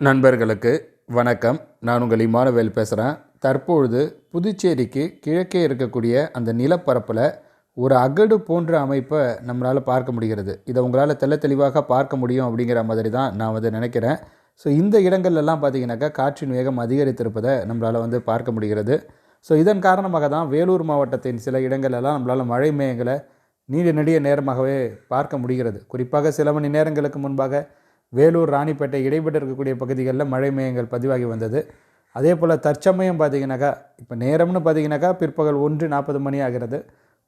நண்பர்களுக்கு வணக்கம். நான் உங்கள் இமானுவேல் பேசுகிறேன் தற்பொழுது புதுச்சேரிக்கு கிழக்கே இருக்கக்கூடிய அந்த நிலப்பரப்பில் ஒரு அகடு போன்ற அமைப்பை நம்மளால் பார்க்க முடிகிறது. இதை உங்களால் தெள்ள தெளிவாக பார்க்க முடியும் அப்படிங்கிற மாதிரி தான் நான் வந்து நினைக்கிறேன். ஸோ இந்த இடங்கள்லாம் பார்த்தீங்கன்னாக்கா காற்றின் வேகம் அதிகரித்திருப்பதை நம்மளால் வந்து பார்க்க முடிகிறது. ஸோ இதன் காரணமாக தான் வேலூர் மாவட்டத்தின் சில இடங்களெல்லாம் நம்மளால் மழை மேகங்களை நீண்ட நெடிய நேரமாகவே பார்க்க முடிகிறது. குறிப்பாக சில மணி நேரங்களுக்கு முன்பாக வேலூர் ராணிப்பேட்டை இடைப்பட்டு இருக்கக்கூடிய பகுதிகளில் மழை மேகங்கள் பதிவாகி வந்தது. அதே போல் தற்சமயம் பார்த்தீங்கன்னாக்கா இப்போ நேரம்னு பார்த்தீங்கன்னாக்கா பிற்பகல் ஒன்று நாற்பது மணி ஆகிறது.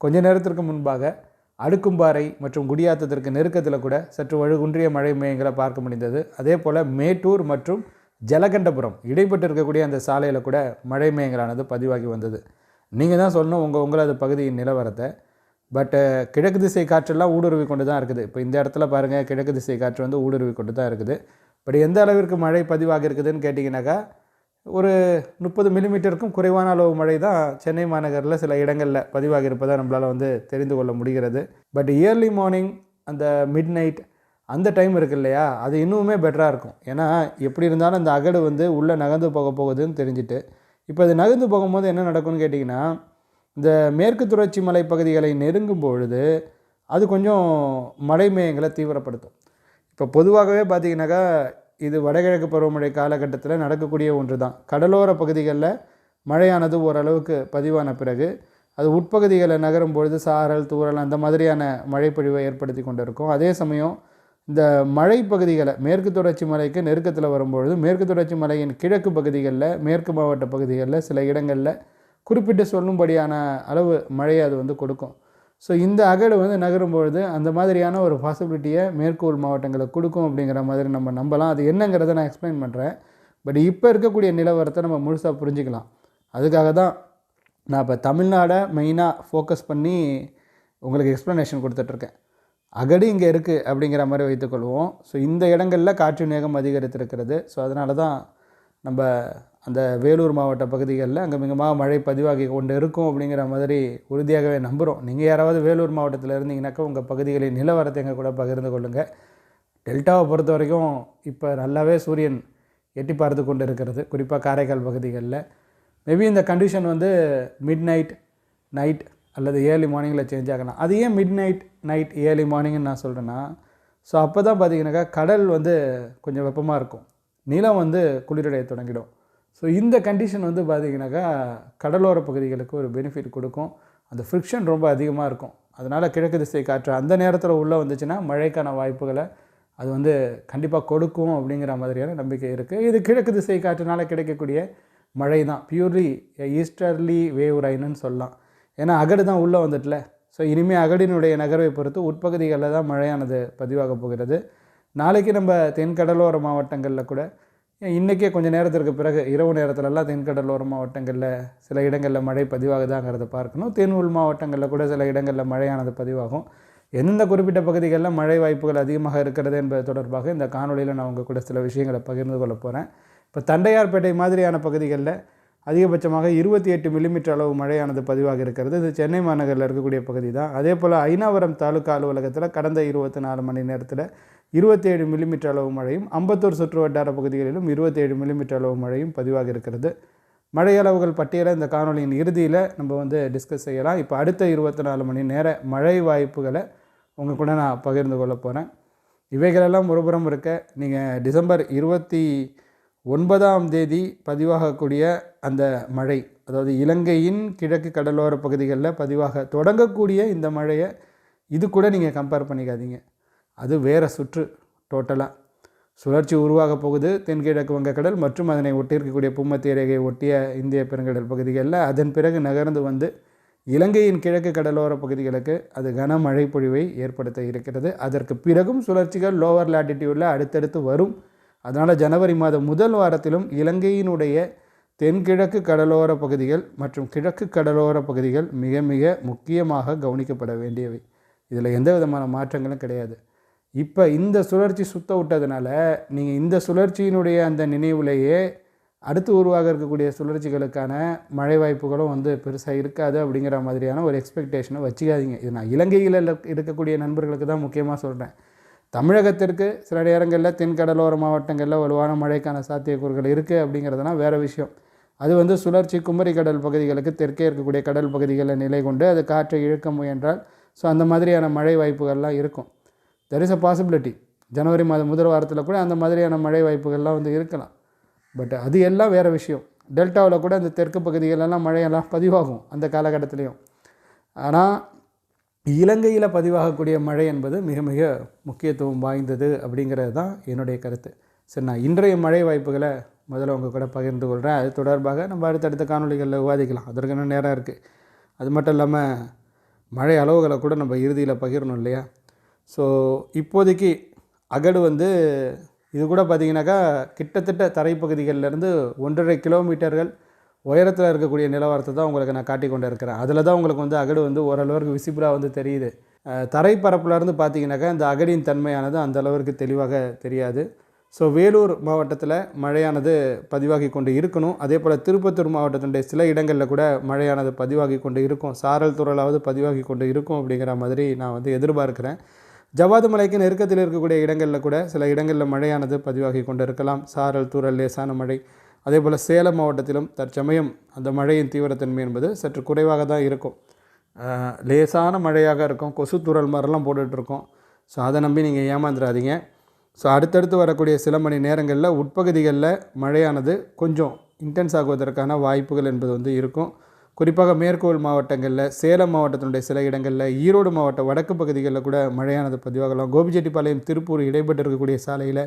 கொஞ்ச நேரத்திற்கு முன்பாக அடுக்கும்பாறை மற்றும் குடியாத்தத்திற்கு நெருக்கத்தில் கூட சற்று வழுகுன்றிய மழை மேகங்களை பார்க்க முடிந்தது. அதே போல் மேட்டூர் மற்றும் ஜலகண்டபுரம் இடைப்பட்டு இருக்கக்கூடிய அந்த சாலையில் கூட மழை மேகங்களானது பதிவாகி வந்தது. நீங்கள் தான் சொல்லணும் உங்கள் உங்களது பகுதியின் நிலவரத்தை. பட்டு uh, கிழக்கு திசை காற்றெல்லாம் ஊடுருவி கொண்டு தான் இருக்குது. இப்போ இந்த இடத்துல பாருங்கள் கிழக்கு திசை காற்று வந்து ஊடுருவி கொண்டு தான் இருக்குது. பட் எந்த அளவிற்கு மழை பதிவாக இருக்குதுன்னு கேட்டிங்கனாக்கா ஒரு முப்பது மில்லிமீட்டருக்கும் குறைவான அளவு மழை தான் சென்னை மாநகரில் சில இடங்களில் பதிவாக இருப்பதாக நம்மளால் வந்து தெரிந்து கொள்ள முடிகிறது. பட் இயர்லி மார்னிங் அந்த மிட் நைட் அந்த டைம் இருக்கு இல்லையா அது இன்னுமே பெட்டராக இருக்கும். ஏன்னா எப்படி இருந்தாலும் அந்த அகடு வந்து உள்ளே நகர்ந்து போக போகுதுன்னு தெரிஞ்சுட்டு. இப்போ அது நகர்ந்து போகும்போது என்ன நடக்கும்னு கேட்டிங்கன்னா இந்த மேற்கு தொடர்ச்சி மலை பகுதிகளை நெருங்கும் பொழுது அது கொஞ்சம் மழை மேகங்களை தீவிரப்படுத்தும். இப்போ பொதுவாகவே பார்த்திங்கனாக்கா இது வடகிழக்கு பருவமழை காலகட்டத்தில் நடக்கக்கூடிய ஒன்று தான் கடலோர பகுதிகளில் மழையானது ஓரளவுக்கு பதிவான பிறகு அது உட்பகுதிகளை நகரும் பொழுது சாரல் தூரல் அந்த மாதிரியான மழைப்பொழிவை ஏற்படுத்தி கொண்டு இருக்கும் அதே சமயம் இந்த மழை பகுதிகளை மேற்கு தொடர்ச்சி மலைக்கு நெருக்கத்தில் வரும்பொழுது மேற்கு தொடர்ச்சி மலையின் கிழக்கு பகுதிகளில் மேற்கு மாவட்ட பகுதிகளில் சில இடங்களில் குறிப்பிட்டு சொல்லும்படியான அளவு மழையை அது வந்து கொடுக்கும். ஸோ இந்த அகடு வந்து நகரும் பொழுது அந்த மாதிரியான ஒரு பாசிபிலிட்டியை மேற்கூர் மாவட்டங்களுக்கு கொடுக்கும் அப்படிங்கிற மாதிரி நம்ம நம்பலாம். அது என்னங்கிறத நான் எக்ஸ்பிளைன் பண்ணுறேன் பட் இப்போ இருக்கக்கூடிய நிலவரத்தை நம்ம முழுசாக புரிஞ்சுக்கலாம். அதுக்காக தான் நான் இப்போ தமிழ்நாடை மெயினாக ஃபோக்கஸ் பண்ணி உங்களுக்கு எக்ஸ்ப்ளனேஷன் கொடுத்துட்ருக்கேன். அகடு இங்கே இருக்குது அப்படிங்கிற மாதிரி வைத்துக்கொள்வோம் ஸோ இந்த இடங்களில் காற்று வேகம் அதிகரித்திருக்கிறது. ஸோ அதனால தான் நம்ம அந்த வேலூர் மாவட்ட பகுதிகளில் அங்கே மிகமாக மழை பதிவாகி கொண்டு இருக்கும் அப்படிங்கிற மாதிரி உறுதியாகவே நம்புகிறோம் நீங்கள் யாராவது வேலூர் மாவட்டத்தில் இருந்தீங்கன்னாக்கா உங்கள் பகுதிகளின் நிலவரத்தை எங்கள் கூட பகிர்ந்து கொள்ளுங்கள் டெல்டாவை பொறுத்த வரைக்கும் இப்போ நல்லாவே சூரியன் எட்டி பார்த்து கொண்டு இருக்கிறது. குறிப்பாக காரைக்கால் பகுதிகளில். மேபி இந்த கண்டிஷன் வந்து மிட் நைட் நைட் அல்லது ஏர்லி மார்னிங்கில் சேஞ்ச் ஆகலாம். அது ஏன் மிட் நைட் நைட் ஏர்லி மார்னிங்னு நான் சொல்கிறேன்னா ஸோ அப்போ தான் பார்த்தீங்கன்னாக்கா கடல் வந்து கொஞ்சம் வெப்பமாக இருக்கும். நிலம் வந்து குளிரடைய தொடங்கிடும். ஸோ இந்த கண்டிஷன் வந்து பார்த்திங்கனாக்கா கடலோர பகுதிகளுக்கு ஒரு பெனிஃபிட் கொடுக்கும். அந்த ஃப்ரிக்ஷன் ரொம்ப அதிகமாக இருக்கும். அதனால் கிழக்கு திசை காற்று அந்த நேரத்தில் உள்ளே வந்துச்சுன்னா மழைக்கான வாய்ப்புகளை அது வந்து கண்டிப்பாக கொடுக்கும் அப்படிங்கிற மாதிரியான நம்பிக்கை இருக்குது இது கிழக்கு திசை காற்றுனால கிடைக்கக்கூடிய மழை தான் பியூர்லி ஈஸ்டர்லி வேவ் ரைனுன்னு சொல்லலாம். ஏன்னா அகடு தான் உள்ளே வந்துட்டல. ஸோ இனிமேல் அகடினுடைய நகர்வை பொறுத்து உட்பகுதிகளில் தான் மழையானது பதிவாக போகிறது. நாளைக்கு நம்ம தென்கடலோர மாவட்டங்களில் கூட இன்றைக்கே கொஞ்சம் நேரத்திற்கு பிறகு இரவு நேரத்திலலாம் தென்கடலோர மாவட்டங்களில் சில இடங்களில் மழை பதிவாகுதாங்கிறத பார்க்கணும். தென் உள் மாவட்டங்களில் கூட சில இடங்களில் மழையானது பதிவாகும். எந்தெந்த குறிப்பிட்ட பகுதிகளில் மழை வாய்ப்புகள் அதிகமாக இருக்கிறது என்பது தொடர்பாக இந்த காணொலியில் நான் உங்கள் கூட சில விஷயங்களை பகிர்ந்து கொள்ள போகிறேன் இப்போ தண்டையார்பேட்டை மாதிரியான பகுதிகளில் அதிகபட்சமாக இருபத்தி எட்டு மில்லிமீட்டர் அளவு மழையானது பதிவாக இருக்கிறது இது சென்னை மாநகரில் இருக்கக்கூடிய பகுதி தான் அதே போல் ஐநாவரம் தாலுக்கா அலுவலகத்தில் கடந்த இருபத்தி நாலு மணி நேரத்தில் இருபத்தேழு மில்லிமீட்டர் அளவு மழையும் அம்பத்தூர் சுற்று வட்டார பகுதிகளிலும் இருபத்தேழு மில்லிமீட்டர் அளவு மழையும் பதிவாக இருக்கிறது. மழை அளவுகள் பட்டியலை இந்த காணொலியின் இறுதியில் நம்ம வந்து டிஸ்கஸ் செய்யலாம். இப்போ அடுத்த இருபத்தி நாலு மணி நேர மழை வாய்ப்புகளை உங்கள் கூட நான் பகிர்ந்து கொள்ள போகிறேன் இவைகளெல்லாம் ஒருபுறம் இருக்க நீங்கள் டிசம்பர் இருபத்தி ஒன்பதாம் தேதி பதிவாகக்கூடிய அந்த மழை அதாவது இலங்கையின் கிழக்கு கடலோர பகுதிகளில் பதிவாக தொடங்கக்கூடிய இந்த மழையை இது கூட நீங்கள் கம்பேர் பண்ணிக்காதீங்க. அது வேறு சுற்று டோட்டலாக சுழற்சி உருவாக போகுது தென்கிழக்கு வங்கக்கடல் மற்றும் அதனை ஒட்டியிருக்கக்கூடிய பூமத்திய ரேகையை ஒட்டிய இந்திய பெருங்கடல் பகுதிகளில். அதன் பிறகு நகர்ந்து வந்து இலங்கையின் கிழக்கு கடலோர பகுதிகளுக்கு அது கனமழை பொழிவை ஏற்படுத்த இருக்கிறது. அதற்கு பிறகும் சுழற்சிகள் லோவர் லாட்டிடியூடில் அடுத்தடுத்து வரும். அதனால் ஜனவரி மாதம் முதல் வாரத்திலும் இலங்கையினுடைய தென்கிழக்கு கடலோர பகுதிகள் மற்றும் கிழக்கு கடலோர பகுதிகள் மிக மிக முக்கியமாக கவனிக்கப்பட வேண்டியவை. இதில் எந்த விதமான மாற்றங்களும் கிடையாது. இப்போ இந்த சுழற்சி சுத்த விட்டதுனால நீங்கள் இந்த சுழற்சியினுடைய அந்த நினைவுலேயே அடுத்து உருவாக இருக்கக்கூடிய சுழற்சிகளுக்கான மழை வாய்ப்புகளும் வந்து பெருசாக இருக்காது அப்படிங்கிற மாதிரியான ஒரு எக்ஸ்பெக்டேஷனை வச்சுக்காதீங்க. இது நான் இலங்கையில் இருக்கக்கூடிய நண்பர்களுக்கு தான் முக்கியமாக சொல்கிறேன் தமிழகத்திற்கு சில நேரங்களில் தென்கடலோர மாவட்டங்களில் வலுவான மழைக்கான சாத்தியக்கூறுகள் இருக்குது அப்படிங்கிறதுலாம் வேறு விஷயம். அது வந்து சுழற்சி குமரி கடல் பகுதிகளுக்கு தெற்கே இருக்கக்கூடிய கடல் பகுதிகளில் நிலை கொண்டு அது காற்றை இழுக்க முயன்றால் ஸோ அந்த மாதிரியான மழை வாய்ப்புகள்லாம் இருக்கும். தெர் இஸ் அ பாசிபிலிட்டி ஜனவரி மாதம் முதல் வாரத்தில் கூட அந்த மாதிரியான மழை வாய்ப்புகள்லாம் வந்து இருக்கலாம். பட் அது எல்லாம் வேறு விஷயம். டெல்டாவில் கூட அந்த தெற்கு பகுதிகளெல்லாம் மழையெல்லாம் பதிவாகும் அந்த காலகட்டத்திலையும். ஆனால் இலங்கையில் பதிவாகக்கூடிய மழை என்பது மிக மிக முக்கியத்துவம் வாய்ந்தது அப்படிங்கிறது தான் என்னுடைய கருத்து. சரி நான் இன்றைய மழை வாய்ப்புகளை முதல்ல உங்கள் கூட பகிர்ந்து கொள்கிறேன் அது தொடர்பாக நம்ம அடுத்தடுத்த காணொலிகளில் விவாதிக்கலாம். அதற்கு இன்னும் நேரம் இருக்குது அது மட்டும் இல்லாமல் மழை அளவுகளை கூட நம்ம இறுதியில் பகிரணும் இல்லையா? ஸோ இப்போதைக்கு அகடு வந்து இது கூட பார்த்தீங்கன்னாக்கா கிட்டத்தட்ட தரைப்பகுதிகளிலேருந்து ஒன்றரை கிலோமீட்டர்கள் உயரத்தில் இருக்கக்கூடிய நிலவரத்தை தான் உங்களுக்கு நான் காட்டி கொண்டு இருக்கிறேன் அதில் தான் உங்களுக்கு வந்து அகடு வந்து ஓரளவுக்கு விசிபிளாக வந்து தெரியுது. தரைப்பரப்புலேருந்து பார்த்தீங்கன்னாக்கா இந்த அகடியின் தன்மையானது அந்த அளவிற்கு தெளிவாக தெரியாது. ஸோ வேலூர் மாவட்டத்தில் மழையானது பதிவாகி கொண்டு இருக்கணும். அதே போல் திருப்பத்தூர் மாவட்டத்தினுடைய சில இடங்களில் கூட மழையானது பதிவாகி கொண்டு இருக்கும். சாரல் துறலாவது பதிவாகி கொண்டு இருக்கும் அப்படிங்கிற மாதிரி நான் வந்து எதிர்பார்க்கிறேன். ஜவாது மலைக்கு நெருக்கத்தில் இருக்கக்கூடிய இடங்களில் கூட சில இடங்களில் மழையானது பதிவாகி கொண்டு இருக்கலாம் சாரல் தூரல் லேசான மழை. அதே போல் சேலம் மாவட்டத்திலும் தற்சமயம் அந்த மழையின் தீவிரத்தன்மை என்பது சற்று குறைவாக தான் இருக்கும். லேசான மழையாக இருக்கும். கொசு தூரல் மாதிரிலாம் போட்டுட்ருக்கோம். ஸோ அதை நம்பி நீங்கள் ஏமாந்துடாதீங்க. ஸோ அடுத்தடுத்து வரக்கூடிய சில மணி நேரங்களில் உட்பகுதிகளில் மழையானது கொஞ்சம் இன்டென்ஸ் ஆகுவதற்கான வாய்ப்புகள் என்பது வந்து இருக்கும். குறிப்பாக மேற்கோள் மாவட்டங்களில் சேலம் மாவட்டத்தினுடைய சில இடங்களில் ஈரோடு மாவட்ட வடக்கு பகுதிகளில் கூட மழையானது பதிவாகலாம். கோபிச்செட்டிப்பாளையம் திருப்பூர் இடைப்பட்டு இருக்கக்கூடிய சாலையில்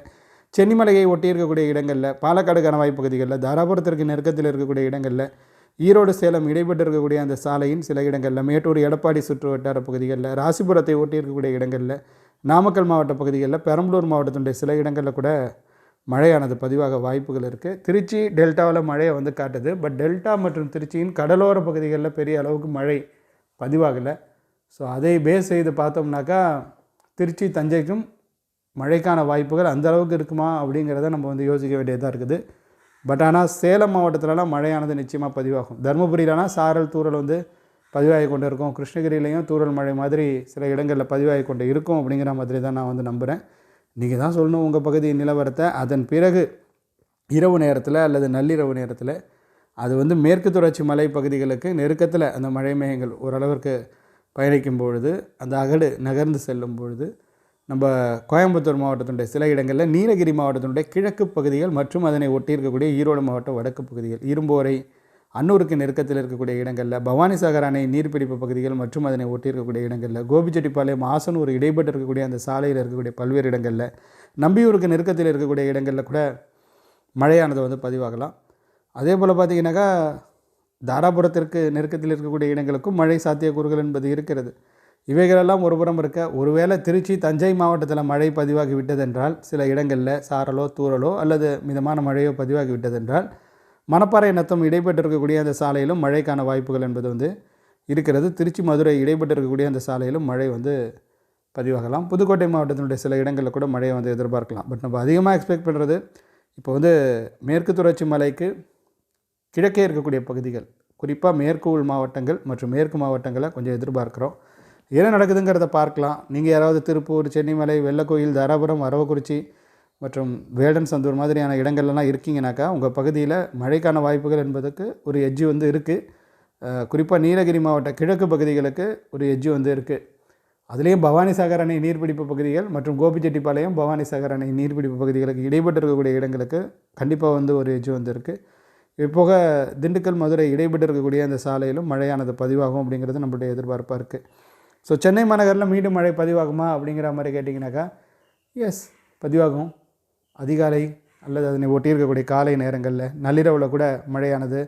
சென்னிமலையை ஒட்டி இருக்கக்கூடிய இடங்களில் பாலக்காடு கணவாய் பகுதிகளில் தாராபுரத்திற்கு நெருக்கத்தில் இருக்கக்கூடிய இடங்களில் ஈரோடு சேலம் இடைப்பட்டு இருக்கக்கூடிய அந்த சாலையின் சில இடங்களில் மேட்டூர் எடப்பாடி சுற்று வட்டார பகுதிகளில் ராசிபுரத்தை ஒட்டி இருக்கக்கூடிய இடங்களில் நாமக்கல் மாவட்ட பகுதிகளில் பெரம்பலூர் மாவட்டத்தினுடைய சில இடங்களில் கூட மழையானது பதிவாக வாய்ப்புகள் இருக்குது திருச்சி டெல்டாவில் மழையை வந்து காட்டுது. பட் டெல்டா மற்றும் திருச்சியின் கடலோர பகுதிகளில் பெரிய அளவுக்கு மழை பதிவாகலை. ஸோ அதை பேஸ் செய்து பார்த்தோம்னாக்கா திருச்சி தஞ்சைக்கும் மழைக்கான வாய்ப்புகள் அந்த அளவுக்கு இருக்குமா அப்படிங்கிறத நம்ம வந்து யோசிக்க வேண்டியதாக இருக்குது. பட் ஆனால் சேலம் மாவட்டத்திலலாம் மழையானது நிச்சயமாக பதிவாகும். தருமபுரியிலனா சாரல் தூரல் வந்து பதிவாகி கொண்டு இருக்கும். கிருஷ்ணகிரியிலையும் தூரல் மழை மாதிரி சில இடங்களில் பதிவாகி கொண்டு இருக்கும் அப்படிங்கிற மாதிரி தான் நான் வந்து நம்புகிறேன் நீங்கள் தான் சொல்லணும் உங்கள் பகுதியின் நிலவரத்தை. அதன் பிறகு இரவு நேரத்தில் அல்லது நள்ளிரவு நேரத்தில் அது வந்து மேற்கு தொடர்ச்சி மலை பகுதிகளுக்கு நெருக்கத்தில் அந்த மழை மேகங்கள் ஓரளவிற்கு பயணிக்கும் பொழுது அந்த அகடு நகர்ந்து செல்லும் பொழுது நம்ம கோயம்புத்தூர் மாவட்டத்தினுடைய சில இடங்களில் நீலகிரி மாவட்டத்தினுடைய கிழக்கு பகுதிகள் மற்றும் அதனை ஒட்டி இருக்கக்கூடிய ஈரோடு மாவட்ட வடக்கு பகுதிகள் இரும்போரை அன்னூருக்கு நெருக்கத்தில் இருக்கக்கூடிய இடங்களில் பவானிசாகர் அணை நீர்பிடிப்பு பகுதிகள் மற்றும் அதனை ஒட்டி இருக்கக்கூடிய இடங்களில் கோபிச்செட்டிப்பாளையம் ஆசனூர் இடைப்பட்டு இருக்கக்கூடிய அந்த சாலையில் இருக்கக்கூடிய பல்வேறு இடங்களில் நம்பியூருக்கு நெருக்கத்தில் இருக்கக்கூடிய இடங்களில் கூட மழையானது வந்து பதிவாகலாம். அதே போல் பார்த்திங்கனாக்கா தாராபுரத்திற்கு நெருக்கத்தில் இருக்கக்கூடிய இடங்களுக்கும் மழை சாத்தியக்கூறுகள் என்பது இருக்கிறது. இவைகளெல்லாம் ஒருபுறம் இருக்க ஒருவேளை திருச்சி தஞ்சை மாவட்டத்தில் மழை பதிவாகி விட்டதென்றால் சில இடங்களில் சாரலோ தூறலோ அல்லது மிதமான மழையோ பதிவாகி விட்டதென்றால் மணப்பாறை நத்தம் இடைப்பட்டிருக்கக்கூடிய அந்த சாலையிலும் மழைக்கான வாய்ப்புகள் என்பது வந்து இருக்கிறது. திருச்சி மதுரை இடைப்பட்டிருக்கக்கூடிய அந்த சாலையிலும் மழை வந்து பதிவாகலாம். புதுக்கோட்டை மாவட்டத்தினுடைய சில இடங்களில் கூட மழையை வந்து எதிர்பார்க்கலாம். பட் நம்ம அதிகமாக எக்ஸ்பெக்ட் பண்ணுறது இப்போ வந்து மேற்கு தொடர்ச்சி மலைக்கு கிழக்கே இருக்கக்கூடிய பகுதிகள் குறிப்பாக மேற்கு உள் மாவட்டங்கள் மற்றும் மேற்கு மாவட்டங்களை கொஞ்சம் எதிர்பார்க்குறோம். என்ன நடக்குதுங்கிறத பார்க்கலாம். நீங்கள் யாராவது திருப்பூர் சென்னிமலை வெள்ளக்கோயில் தாராபுரம் அரவக்குறிச்சி மற்றும் வேடன் சந்தூர் மாதிரியான இடங்கள்லாம் இருக்கீங்கனாக்கா உங்கள் பகுதியில் மழைக்கான வாய்ப்புகள் என்பதற்கு ஒரு எஜ்ஜு வந்து இருக்குது குறிப்பாக நீலகிரி மாவட்ட கிழக்கு பகுதிகளுக்கு ஒரு எஜ்ஜு வந்து இருக்குது அதுலேயும் பவானி சாகர் அணை நீர்பிடிப்பு பகுதிகள் மற்றும் கோபிச்செட்டிப்பாளையம் பவானிசாகர் அணை நீர்பிடிப்பு பகுதிகளுக்கு இடைப்பட்டு இருக்கக்கூடிய இடங்களுக்கு கண்டிப்பாக வந்து ஒரு எஜ்ஜு வந்து இருக்குது இப்போக திண்டுக்கல் மதுரை இடைப்பட்டு இருக்கக்கூடிய அந்த சாலையிலும் மழையானது பதிவாகும் அப்படிங்கிறது நம்மளுடைய எதிர்பார்ப்பாக இருக்குது ஸோ சென்னை மாநகரில் மீண்டும் மழை பதிவாகுமா அப்படிங்கிற மாதிரி கேட்டிங்கனாக்கா எஸ் பதிவாகும். அதிகாலை அல்லது அதனை ஒட்டி இருக்கக்கூடிய காலை நேரங்களில் நள்ளிரவில் கூட மழையானது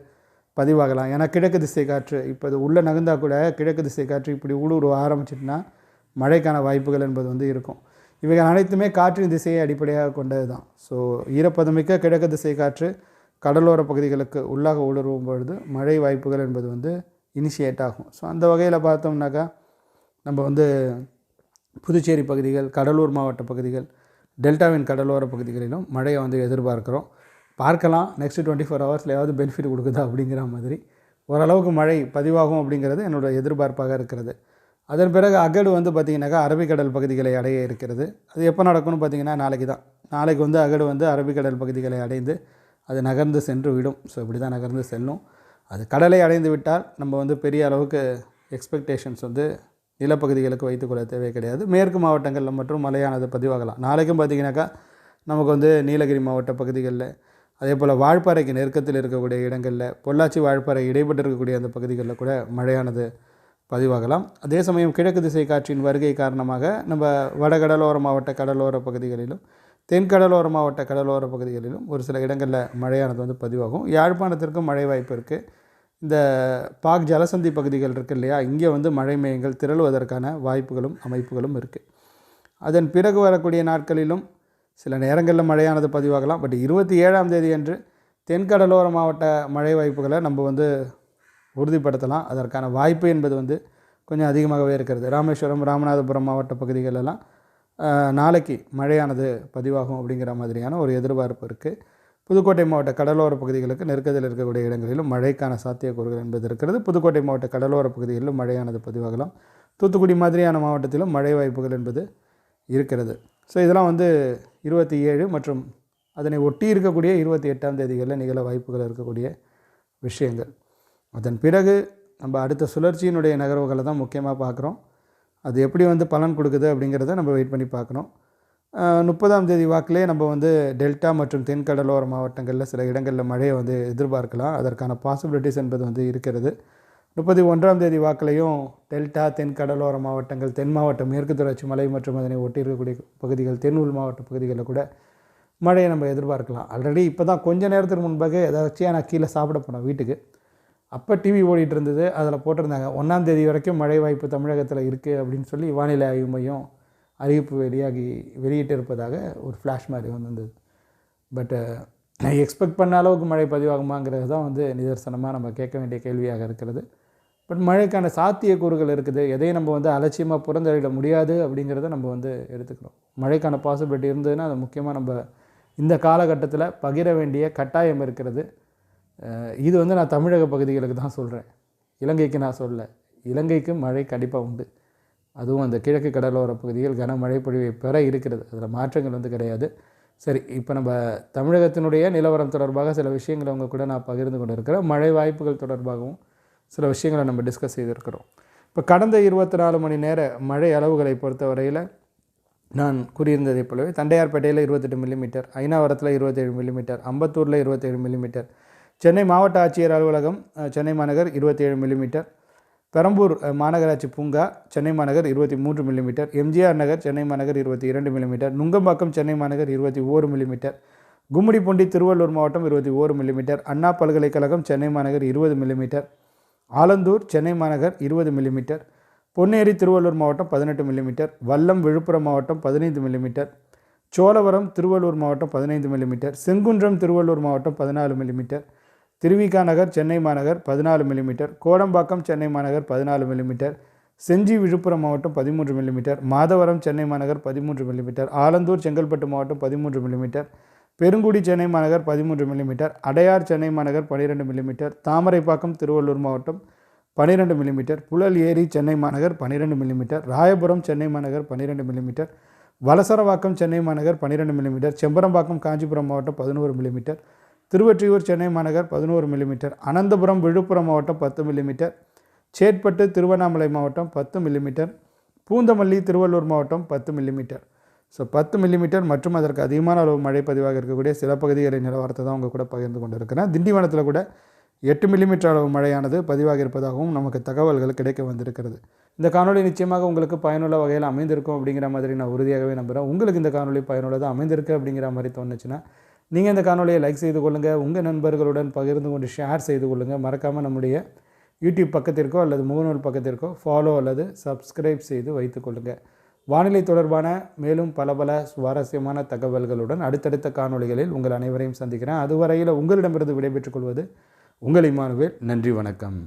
பதிவாகலாம். ஏன்னா கிழக்கு திசை காற்று இப்போ இது உள்ளே நகர்ந்தால் கூட கிழக்கு திசை காற்று இப்படி ஊடுருவ ஆரம்பிச்சிட்டுனா மழைக்கான வாய்ப்புகள் என்பது வந்து இருக்கும். இவைகள் அனைத்துமே காற்றின் திசையை அடிப்படையாக கொண்டது தான். ஸோ ஈரப்பதமிக்க கிழக்கு திசை காற்று கடலோர பகுதிகளுக்கு உள்ளாக ஊடுருவும் பொழுது மழை வாய்ப்புகள் என்பது வந்து இனிஷியேட் ஆகும். ஸோ அந்த வகையில் பார்த்தோம்னாக்கா நம்ம வந்து புதுச்சேரி பகுதிகள் கடலூர் மாவட்ட பகுதிகள் டெல்டாவின் கடலோர பகுதிகளிலும் மழையை வந்து எதிர்பார்க்குறோம். பார்க்கலாம் நெக்ஸ்ட் டுவெண்ட்டி ஃபோர் ஹவர்ஸில் ஏதாவது பெனிஃபிட் கொடுக்குதா அப்படிங்கிற மாதிரி. ஓரளவுக்கு மழை பதிவாகும் அப்படிங்கிறது என்னோட எதிர்பார்ப்பாக இருக்கிறது. அதன் பிறகு அகடு வந்து பார்த்திங்கனாக்கா அரபிக்கடல் பகுதிகளை அடைய இருக்கிறது. அது எப்போ நடக்கும்னு பார்த்திங்கன்னா நாளைக்கு தான். நாளைக்கு வந்து அகடு வந்து அரபிக்கடல் பகுதிகளை அடைந்து அது நகர்ந்து சென்று விடும். ஸோ இப்படி தான் நகர்ந்து செல்லும். அது கடலை அடைந்து விட்டால் நம்ம வந்து பெரிய அளவுக்கு எக்ஸ்பெக்டேஷன்ஸ் வந்து நிலப்பகுதிகளுக்கு வைத்துக்கொள்ள தேவை கிடையாது. மேற்கு மாவட்டங்களில் மற்றும் மழையானது பதிவாகலாம். நாளைக்கும் பார்த்திங்கனாக்கா நமக்கு வந்து நீலகிரி மாவட்ட பகுதிகளில் அதே போல் வால்பாறைக்கு நெருக்கத்தில் இருக்கக்கூடிய இடங்களில் பொள்ளாச்சி வால்பாறை இடைப்பட்டு இருக்கக்கூடிய அந்த பகுதிகளில் கூட மழையானது பதிவாகலாம். அதே சமயம் கிழக்கு திசை காற்றின் வருகை காரணமாக நம்ம வடகடலோர மாவட்ட கடலோர பகுதிகளிலும் தென்கடலோர மாவட்ட கடலோர பகுதிகளிலும் ஒரு சில இடங்களில் மழையானது வந்து பதிவாகும். யாழ்ப்பாணத்திற்கும் மழை வாய்ப்பு இருக்குது இந்த பாக் ஜலசந்தி பகுதிகள் இருக்குது இல்லையா? இங்கே வந்து மழை மையங்கள் திரளுவதற்கான வாய்ப்புகளும் அமைப்புகளும் இருக்குது அதன் பிறகு வரக்கூடிய நாட்களிலும் சில நேரங்களில் மழையானது பதிவாகலாம். பட் இருபத்தி ஏழாம் தேதி அன்று தென்கடலோர மாவட்ட மழை வாய்ப்புகளை நம்ம வந்து உறுதிப்படுத்தலாம். அதற்கான வாய்ப்பு என்பது வந்து கொஞ்சம் அதிகமாகவே இருக்கிறது. ராமேஸ்வரம் ராமநாதபுரம் மாவட்ட பகுதிகளெல்லாம் நாளைக்கு மழையானது பதிவாகும் அப்படிங்கிற மாதிரியான ஒரு எதிர்பார்ப்பு இருக்குது புதுக்கோட்டை மாவட்ட கடலோர பகுதிகளுக்கு நெருக்கத்தில் இருக்கக்கூடிய இடங்களிலும் மழைக்கான சாத்தியக்கூறுகள் என்பது இருக்கிறது. புதுக்கோட்டை மாவட்ட கடலோர பகுதிகளிலும் மழையானது பதிவாகலாம். தூத்துக்குடி மாதிரியான மாவட்டத்திலும் மழை வாய்ப்புகள் என்பது இருக்கிறது. ஸோ இதெல்லாம் வந்து இருபத்தி ஏழு மற்றும் அதனை ஒட்டி இருக்கக்கூடிய இருபத்தி எட்டாம் தேதிகளில் நிகழ வாய்ப்புகள் இருக்கக்கூடிய விஷயங்கள். அதன் பிறகு நம்ம அடுத்த சுழற்சியினுடைய நகர்வுகளை தான் முக்கியமாக பார்க்குறோம். அது எப்படி வந்து பலன் கொடுக்குது அப்படிங்கிறத நம்ம வெயிட் பண்ணி பார்க்கணும். முப்பதாம் தேதி வாக்கிலே நம்ம வந்து டெல்டா மற்றும் தென்கடலோர மாவட்டங்களில் சில இடங்களில் மழையை வந்து எதிர்பார்க்கலாம். அதற்கான பாசிபிலிட்டிஸ் என்பது வந்து இருக்கிறது. முப்பத்தி ஒன்றாம் தேதி வாக்கிலையும் டெல்டா தென் கடலோர மாவட்டங்கள் தென் மாவட்டம் மேற்கு தொடர்ச்சி மலை மற்றும் அதனை ஒட்டி இருக்கக்கூடிய பகுதிகள் தென் உள் மாவட்ட பகுதிகளில் கூட மழையை நம்ம எதிர்பார்க்கலாம். ஆல்ரெடி இப்போ தான் கொஞ்ச நேரத்துக்கு முன்பாக ஏதாச்சும் நான் கீழே சாப்பிட போனேன் வீட்டுக்கு. அப்போ டிவி ஓடிட்டு இருந்தது. அதில் போட்டிருந்தாங்க. ஒன்றாம் தேதி வரைக்கும் மழை வாய்ப்பு தமிழகத்தில் இருக்குது அப்படின்னு சொல்லி வானிலை ஆய்வு மையம் அறிவிப்பு வெளியாகி வெளியிட்டு இருப்பதாக ஒரு ஃப்ளாஷ் மாதிரி வந்திருந்தது. பட்டு uh, நான் எக்ஸ்பெக்ட் பண்ண அளவுக்கு மழை பதிவாகுமாங்கிறது தான் வந்து நிதர்சனமாக நம்ம கேட்க வேண்டிய கேள்வியாக இருக்கிறது. பட் மழைக்கான சாத்தியக்கூறுகள் இருக்குது. எதையும் நம்ம வந்து அலட்சியமாக புறந்தழிட முடியாது அப்படிங்கிறத நம்ம வந்து எடுத்துக்கிறோம். மழைக்கான பாசிபிலிட்டி இருந்ததுன்னா அது முக்கியமாக நம்ம இந்த காலகட்டத்தில் பகிர வேண்டிய கட்டாயம் இருக்கிறது. Uh, இது வந்து நான் தமிழக பகுதிகளுக்கு தான் சொல்கிறேன் இலங்கைக்கு நான் சொல்லலை இலங்கைக்கு மழை கண்டிப்பாக உண்டு. அதுவும் அந்த கிழக்கு கடலோர பகுதியில் கனமழை பொழிவை பெற இருக்கிறது. அதில் மாற்றங்கள் வந்து கிடையாது. சரி இப்போ நம்ம தமிழகத்தினுடைய நிலவரம் தொடர்பாக சில விஷயங்களை அவங்க கூட நான் பகிர்ந்து கொண்டு இருக்கிறேன் மழை வாய்ப்புகள் தொடர்பாகவும் சில விஷயங்களை நம்ம டிஸ்கஸ் செய்திருக்கிறோம். இப்போ கடந்த இருபத்தி நாலு மணி நேர மழை அளவுகளை பொறுத்த வரையில் நான் கூறியிருந்ததை போலவே தண்டையார்பேட்டையில் இருபத்தெட்டு மில்லிமீட்டர் ஐநாவரத்தில் இருபத்தேழு மில்லிமீட்டர் அம்பத்தூரில் இருபத்தேழு மில்லிமீட்டர் சென்னை மாவட்ட ஆட்சியர் அலுவலகம் சென்னை மாநகர் இருபத்தேழு மில்லிமீட்டர் பெரம்பூர் மாநகராட்சி பூங்கா சென்னை மாநகர் இருபத்தி மூன்று மில்லிமீட்டர் எம்ஜிஆர் நகர் சென்னை மாநகர் இருபத்தி இரண்டு மில்லிமீட்டர் நுங்கம்பாக்கம் சென்னை மாநகர் இருபத்தி ஓரு மில்லிமீட்டர் கும்மிடிப்பூண்டி திருவள்ளூர் மாவட்டம் இருபத்தி ஓரு மில்லிமீட்டர் அண்ணா பல்கலைக்கழகம் சென்னை மாநகர் இருபது மில்லிமீட்டர் ஆலந்தூர் சென்னை மாநகர் இருபது மில்லிமீட்டர் பொன்னேரி திருவள்ளூர் மாவட்டம் பதினெட்டு மில்லிமீட்டர் வல்லம் விழுப்புரம் மாவட்டம் பதினைந்து மில்லிமீட்டர் சோழவரம் திருவள்ளூர் மாவட்டம் பதினைந்து மில்லிமீட்டர் செங்குன்றம் திருவள்ளூர் மாவட்டம் பதினாலு மில்லிமீட்டர் திருவிகா நகர் சென்னை மாநகர் பதினாலு மில்லிமீட்டர் கோடம்பாக்கம் சென்னை மாநகர் பதினாலு மில்லிமீட்டர் செஞ்சி விழுப்புரம் மாவட்டம் பதிமூன்று மில்லிமீட்டர் மாதவரம் சென்னை மாநகர் பதிமூன்று மில்லிமீட்டர் ஆலந்தூர் செங்கல்பட்டு மாவட்டம் பதிமூன்று மில்லிமீட்டர் பெருங்குடி சென்னை மாநகர் பதிமூன்று மில்லிமீட்டர் அடையார் சென்னை மாநகர் பன்னிரெண்டு மில்லிமீட்டர் தாமரைப்பாக்கம் திருவள்ளூர் மாவட்டம் பன்னிரெண்டு மில்லிமீட்டர் புழல் ஏரி சென்னை மாநகர் பன்னிரெண்டு மில்லிமீட்டர் ராயபுரம் சென்னை மாநகர் பன்னிரெண்டு மில்லிமீட்டர் வலசரவாக்கம் சென்னை மாநகர் பன்னிரெண்டு மில்லிமீட்டர் செம்பரம்பாக்கம் காஞ்சிபுரம் மாவட்டம் பதினோரு மில்லிமீட்டர் திருவொற்றியூர் சென்னை மாநகர் பதினோரு மில்லிமீட்டர் அனந்தபுரம் விழுப்புரம் மாவட்டம் பத்து மில்லிமீட்டர் சேட்பட்டு திருவண்ணாமலை மாவட்டம் பத்து மில்லிமீட்டர் பூந்தமல்லி திருவள்ளூர் மாவட்டம் பத்து மில்லிமீட்டர் ஸோ பத்து மில்லிமீட்டர் மற்றும் அதற்கு அதிகமான அளவு மழை பதிவாக இருக்கக்கூடிய சில பகுதிகளின் நிலவரத்தை தான் உங்கள் கூட பகிர்ந்து கொண்டு இருக்கிறேன் திண்டிவனத்தில் கூட எட்டு மில்லிமீட்டர் அளவு மழையானது பதிவாக இருப்பதாகவும் நமக்கு தகவல்கள் கிடைக்க வந்திருக்கிறது. இந்த காணொலி நிச்சயமாக உங்களுக்கு பயனுள்ள வகையில் அமைந்திருக்கும் அப்படிங்கிற மாதிரி நான் உறுதியாகவே நம்புகிறேன் உங்களுக்கு இந்த காணொலி பயனுள்ளதாக அமைந்திருக்கு அப்படிங்கிற மாதிரி தோணுச்சுன்னா நீங்கள் இந்த காணொலியை லைக் செய்து கொள்ளுங்கள் உங்கள் நண்பர்களுடன் பகிர்ந்து கொண்டு ஷேர் செய்து கொள்ளுங்கள் மறக்காமல் நம்முடைய யூடியூப் பக்கத்திற்கோ அல்லது முகநூல் பக்கத்திற்கோ ஃபாலோ அல்லது சப்ஸ்கிரைப் செய்து வைத்துக்கொள்ளுங்கள் வானிலை தொடர்பான மேலும் பல பல சுவாரஸ்யமான தகவல்களுடன் அடுத்தடுத்த காணொலிகளில் உங்கள் அனைவரையும் சந்திக்கிறேன். அதுவரையில் உங்களிடமிருந்து விடைபெற்றுக் கொள்வது உங்கள் இமானுவேல். நன்றி வணக்கம்.